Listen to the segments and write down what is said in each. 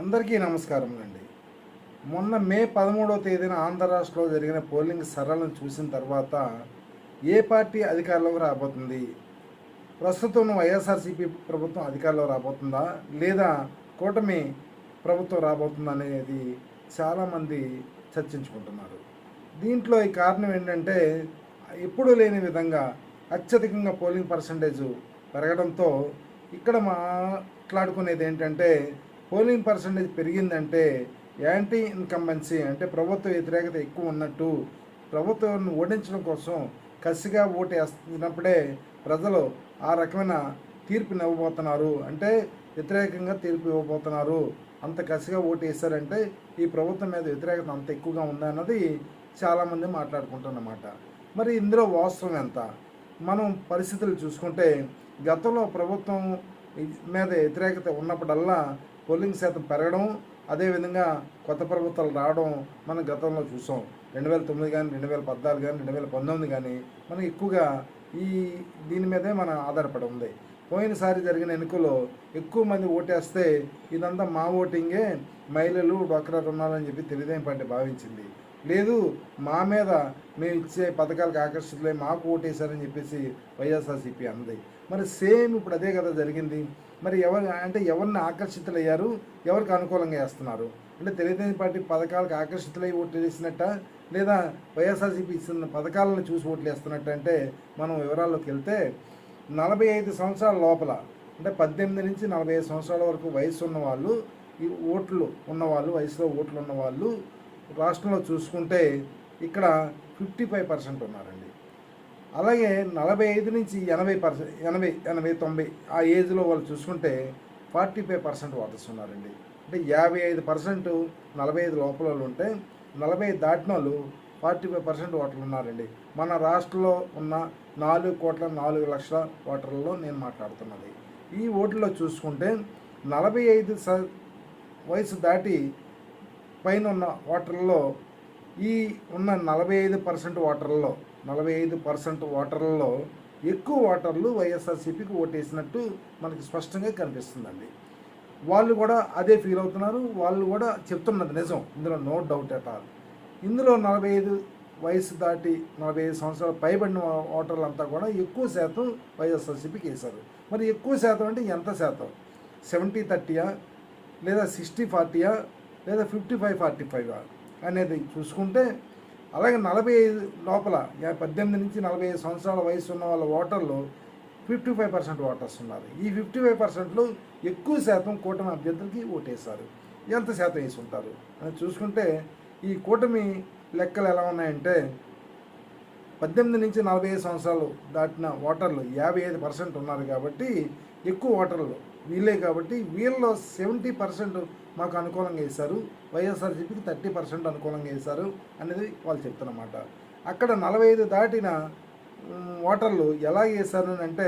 అందరికీ నమస్కారం అండి. మొన్న మే పదమూడవ తేదీన ఆంధ్ర రాష్ట్రంలో జరిగిన పోలింగ్ సరళను చూసిన తర్వాత ఏ పార్టీ అధికారంలోకి రాబోతుంది? ప్రస్తుతం వైఎస్ఆర్సీపీ ప్రభుత్వం అధికారంలో రాబోతుందా? లేదా కూటమి ప్రభుత్వం రాబోతుందా అనేది చాలామంది చర్చించుకుంటున్నారు. దీంట్లో ఈ కారణం ఏంటంటే ఎప్పుడూ లేని విధంగా అత్యధికంగా పోలింగ్ పర్సంటేజ్ పెరగడంతో ఇక్కడ మాట్లాడుకునేది ఏంటంటే పోలింగ్ పర్సంటేజ్ పెరిగిందంటే యాంటీ ఇన్కంబెన్సీ అంటే ప్రభుత్వ వ్యతిరేకత ఎక్కువ ఉన్నట్టు ప్రభుత్వాన్ని ఓడించడం కోసం కసిగా ఓటు వేస్తున్నప్పుడే ప్రజలు ఆ రకమైన తీర్పు ఇవ్వబోతున్నారు అంటే వ్యతిరేకంగా తీర్పు ఇవ్వబోతున్నారు. అంత కసిగా ఓటు వేశారంటే ఈ ప్రభుత్వం మీద వ్యతిరేకత అంత ఎక్కువగా ఉందన్నది చాలామంది మాట్లాడుకుంటున్నమాట. మరి ఇందులో వాస్తవం ఎంత? మనం పరిస్థితులు చూసుకుంటే గతంలో ప్రభుత్వం మీద వ్యతిరేకత ఉన్నప్పుడల్లా పోలింగ్ శాతం పెరగడం అదేవిధంగా కొత్త ప్రభుత్వాలు రావడం మనం గతంలో చూసాం. రెండు వేల తొమ్మిది కానీ రెండు వేల పద్నాలుగు కానీ రెండు వేల పంతొమ్మిది కానీ మనం ఎక్కువగా ఈ దీని మీదే మన ఆధారపడి ఉంది. పోయినసారి జరిగిన ఎన్నికల్లో ఎక్కువ మంది ఓటేస్తే ఇదంతా మా ఓటింగే మహిళలు డొక్రా రుణాలని చెప్పి తెలుగుదేశం పార్టీ భావించింది. లేదు మా మీద మేము ఇచ్చే పథకాలకు ఆకర్షితులై మాకు ఓటేశారని చెప్పేసి వైఎస్ఆర్సీపీ అన్నది. మరి సేమ్ ఇప్పుడు అదే కదా జరిగింది. మరి ఎవరు అంటే ఎవరిని ఆకర్షితులయ్యారు ఎవరికి అనుకూలంగా వేస్తున్నారు అంటే తెలుగుదేశం పార్టీ పథకాలకు ఆకర్షితులై ఓట్లు వేసినట్ట? లేదా వైఎస్ఆర్సీపీ ఇస్తున్న పథకాలను చూసి ఓట్లు వేస్తున్నట్టు? అంటే మనం వివరాల్లోకి వెళ్తే నలభై ఐదు సంవత్సరాల లోపల అంటే పద్దెనిమిది నుంచి నలభై ఐదు సంవత్సరాల వరకు వయసు ఉన్నవాళ్ళు ఈ ఓట్లు ఉన్నవాళ్ళు వయసులో ఓట్లు ఉన్నవాళ్ళు రాష్ట్రంలో చూసుకుంటే ఇక్కడ ఫిఫ్టీ ఫైవ్ పర్సెంట్ ఉన్నారండి. అలాగే నలభై ఐదు నుంచి ఎనభై పర్సెంట్ ఎనభై ఎనభై తొంభై ఆ ఏజ్లో వాళ్ళు చూసుకుంటే ఫార్టీ ఫైవ్ పర్సెంట్ ఓటర్స్ ఉన్నారండి. అంటే యాభై ఐదు పర్సెంట్ నలభై ఐదు లోపల వాళ్ళు ఉంటే నలభై దాటిన వాళ్ళు ఫార్టీ ఫైవ్ పర్సెంట్ ఓటర్లు ఉన్నారండి. మన రాష్ట్రంలో ఉన్న నాలుగు కోట్ల నాలుగు లక్షల ఓటర్లలో నేను మాట్లాడుతున్నది. ఈ ఓట్లలో చూసుకుంటే నలభై ఐదు స వయసు దాటి పైన ఉన్న వాటర్లో ఈ ఉన్న నలభై ఐదు పర్సెంట్ వాటర్లో నలభై ఐదు పర్సెంట్ వాటర్లలో ఎక్కువ ఓటర్లు వైఎస్ఆర్సీపీకి ఓటేసినట్టు మనకి స్పష్టంగా కనిపిస్తుందండి. వాళ్ళు కూడా అదే ఫీల్ అవుతున్నారు. వాళ్ళు కూడా చెప్తున్నది నిజం. ఇందులో నో డౌట్ అట్ ఆల్. ఇందులో నలభై ఐదు వయసు దాటి నలభై ఐదు సంవత్సరాలు పైబడిన ఓటర్లంతా కూడా ఎక్కువ శాతం వైఎస్ఆర్సీపీకి వేశారు. మరి ఎక్కువ శాతం అంటే ఎంత శాతం? సెవెంటీ థర్టీయా లేదా సిక్స్టీ ఫార్టీయా? లేదా ఫిఫ్టీ ఫైవ్ ఫార్టీ ఫైవ్ అనేది చూసుకుంటే అలాగే నలభై ఐదు లోపల పద్దెనిమిది నుంచి నలభై ఐదు సంవత్సరాల వయసు ఉన్న వాళ్ళ ఓటర్లు ఫిఫ్టీ ఫైవ్ పర్సెంట్ ఓటర్స్ ఉన్నారు. ఈ ఫిఫ్టీ ఫైవ్ పర్సెంట్లో ఎక్కువ శాతం కూటమి అభ్యర్థులకి ఓటేశారు. ఎంత శాతం వేసి ఉంటారు? అని చూసుకుంటే ఈ కూటమి లెక్కలు ఎలా ఉన్నాయంటే పద్దెనిమిది నుంచి నలభై ఐదు సంవత్సరాలు దాటిన ఓటర్లు యాభై ఐదు పర్సెంట్ ఉన్నారు కాబట్టి ఎక్కువ ఓటర్లు వీళ్ళే కాబట్టి వీళ్ళలో సెవెంటీ పర్సెంట్ మాకు అనుకూలంగా వేశారు. వైఎస్ఆర్సీపీకి థర్టీ పర్సెంట్ అనుకూలంగా వేశారు అనేది వాళ్ళు చెప్తున్నమాట. అక్కడ నలభై ఐదు దాటిన ఓటర్లు ఎలా వేశారు అని అంటే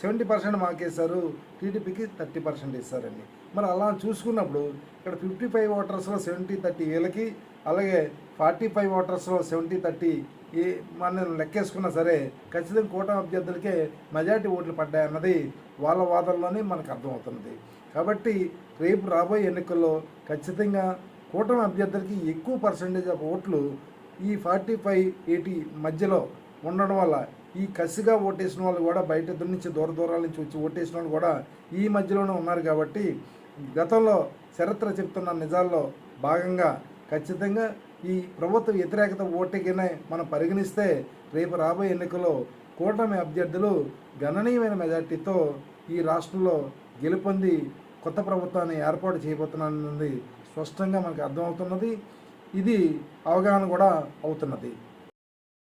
సెవెంటీ పర్సెంట్ మాకు వేశారు టీడీపీకి థర్టీ పర్సెంట్ వేశారండి. మరి అలా చూసుకున్నప్పుడు ఇక్కడ ఫిఫ్టీ ఫైవ్ ఓటర్స్లో సెవెంటీ థర్టీ వీళ్ళకి అలాగే ఫార్టీ ఫైవ్ ఓటర్స్లో సెవెంటీ థర్టీ ఈ మనం లెక్కేసుకున్నా సరే ఖచ్చితంగా కూటమి అభ్యర్థులకే మెజార్టీ ఓట్లు పడ్డాయన్నది వాళ్ళ వాదనలోనే మనకు అర్థమవుతున్నది. కాబట్టి రేపు రాబోయే ఎన్నికల్లో ఖచ్చితంగా కూటమి అభ్యర్థులకి ఎక్కువ పర్సంటేజ్ ఆఫ్ ఓట్లు ఈ ఫార్టీ ఫైవ్ ఎయిటీ మధ్యలో ఉండడం వల్ల ఈ కసిగా ఓటేసిన వాళ్ళు కూడా బయట నుంచి దూర దూరాల నుంచి వచ్చి ఓటేసిన వాళ్ళు కూడా ఈ మధ్యలోనే ఉన్నారు కాబట్టి గతంలో చరిత్ర చెప్తున్న నిజాల్లో భాగంగా ఖచ్చితంగా ఈ ప్రభుత్వ వ్యతిరేకత ఓటికినే మనం పరిగణిస్తే రేపు రాబోయే ఎన్నికల్లో కూటమి అభ్యర్థులు గణనీయమైన మెజార్టీతో ఈ రాష్ట్రంలో గెలుపొంది కొత్త ప్రభుత్వాన్ని ఏర్పాటు చేయబోతున్నానన్నది స్పష్టంగా మనకు అర్థమవుతున్నది. ఇది అవగాహన కూడా అవుతున్నది.